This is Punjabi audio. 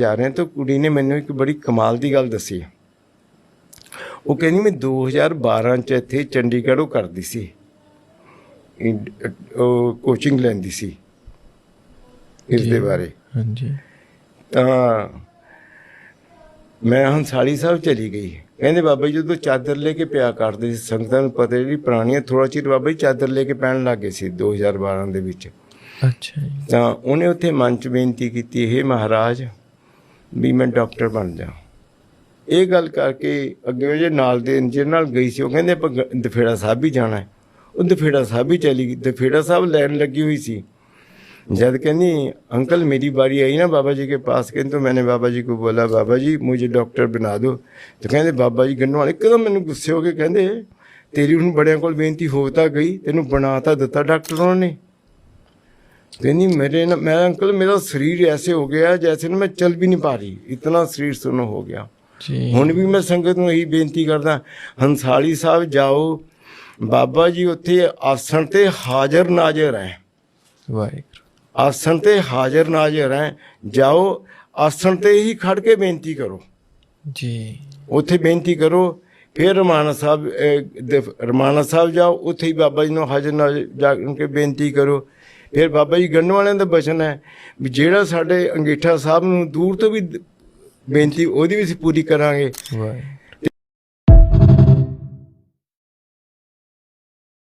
ਜਾ ਰਹੇ ਹਾਂ ਤਾਂ ਕੁੜੀ ਨੇ ਮੈਨੂੰ ਇੱਕ ਬੜੀ ਕਮਾਲ ਦੀ ਗੱਲ ਦੱਸੀ। ਉਹ ਕਹਿੰਦੀ ਮੈਂ 2012 ਚ ਇੱਥੇ ਚੰਡੀਗੜ੍ਹੋਂ ਕਰਦੀ ਸੀ। ਉਹ ਕੋਚਿੰਗ ਲੈਂਦੀ ਸੀ। ਇਸ ਦੇ ਬਾਰੇ। ਹਾਂਜੀ। ਤਾਂ ਮੈਂ ਹੰਸਾਲੀ ਸਾਹਿਬ ਚਲੀ ਗਈ। ਕਹਿੰਦੇ ਬਾਬਾ ਜੀ ਜਦੋਂ ਚਾਦਰ ਲੈ ਕੇ ਪਿਆ ਕਰਦੇ ਸੀ ਸੰਗਤਾਂ ਨੂੰ ਪਤਾ ਜਿਹੜੀ ਪੁਰਾਣੀਆਂ ਥੋੜਾ ਚਿਰ ਬਾਬਾ ਜੀ ਚਾਦਰ ਲੈ ਕੇ ਪੈਣ ਲੱਗੇ ਸੀ 2012 ਦੇ ਵਿੱਚ। ਅੱਛਾ ਜੀ। ਤਾਂ ਉਹਨੇ ਉੱਥੇ ਮਨ ਚ ਬੇਨਤੀ ਕੀਤੀ ਇਹ ਮਹਾਰਾਜ ਵੀ ਮੈਂ ਡਾਕਟਰ ਬਣ ਜਾ ਇਹ ਗੱਲ ਕਰਕੇ ਅੱਗੇ ਉਹ ਜੇ ਨਾਲ ਦੇ ਜਿਹਦੇ ਨਾਲ ਗਈ ਸੀ ਉਹ ਕਹਿੰਦੇ ਆਪਾਂ ਗ- ਦਫੇੜਾ ਸਾਹਿਬ ਵੀ ਜਾਣਾ ਹੈ ਉਹ ਦਫੇੜਾ ਸਾਹਿਬ ਵੀ ਚਲੀ ਗਈ ਦਫੇੜਾ ਸਾਹਿਬ ਲੈਣ ਲੱਗੀ हुई सी जब कहनी अंकल मेरी बारी आई ना बाबा जी के पास कहते तो मैंने बाबा जी को बोला बाबा जी मुझे डॉक्टर बना दो तो कहते बाबा जी गन्नू वाले एकदम मैंने गुस्से हो गए कहते तेरी ਹੁਣ ਬੜਿਆਂ ਕੋਲ ਬੇਨਤੀ ਹੋ ਤਾਂ ਗਈ ਤੈਨੂੰ ਬਣਾ ਤਾਂ ਦਿੱਤਾ ਡਾਕਟਰਾਂ ਨੇ कहनी मेरे ना मैं अंकल मेरा शरीर ऐसे हो गया जैसे ना मैं चल भी नहीं पा रही इतना शरीर सुनो हो गया ਜੀ ਹੁਣ ਵੀ ਮੈਂ ਸੰਗਤ ਨੂੰ ਇਹੀ ਬੇਨਤੀ ਕਰਦਾ ਹੰਸਾਲੀ ਸਾਹਿਬ ਜਾਓ ਬਾਬਾ ਜੀ ਉੱਥੇ ਆਸਣ ਤੇ ਹਾਜ਼ਰ ਨਾਜ਼ਰ ਹੈ ਵਾਹਿਗੁਰੂ ਆਸਣ ਤੇ ਹਾਜ਼ਰ ਨਾਜ਼ਰ ਹੈ ਜਾਓ ਆਸਣ ਤੇ ਹੀ ਖੜ ਕੇ ਬੇਨਤੀ ਕਰੋ ਜੀ ਉੱਥੇ ਬੇਨਤੀ ਕਰੋ ਫਿਰ ਰਮਾਨਾ ਸਾਹਿਬ ਅਹ, ਦੇ- ਰਮਾਨਾ ਸਾਹਿਬ ਜਾਓ ਉੱਥੇ ਹੀ ਬਾਬਾ ਜੀ ਨੂੰ ਹਾਜ਼ਰ ਨਾਜ਼ਰ ਜਾ ਕੇ ਬੇਨਤੀ ਕਰੋ ਫਿਰ ਬਾਬਾ ਜੀ ਗੰਢ ਵਾਲਿਆਂ ਦਾ ਬਚਨ ਹੈ ਵੀ ਜਿਹੜਾ ਸਾਡੇ ਅੰਗੀਠਾ ਸਾਹਿਬ ਨੂੰ ਦੂਰ ਤੋਂ ਵੀ ਬੇਨਤੀ ਉਹਦੀ ਵੀ ਅਸੀਂ ਪੂਰੀ ਕਰਾਂਗੇ। ਵਾਹਿਗੁਰੂ।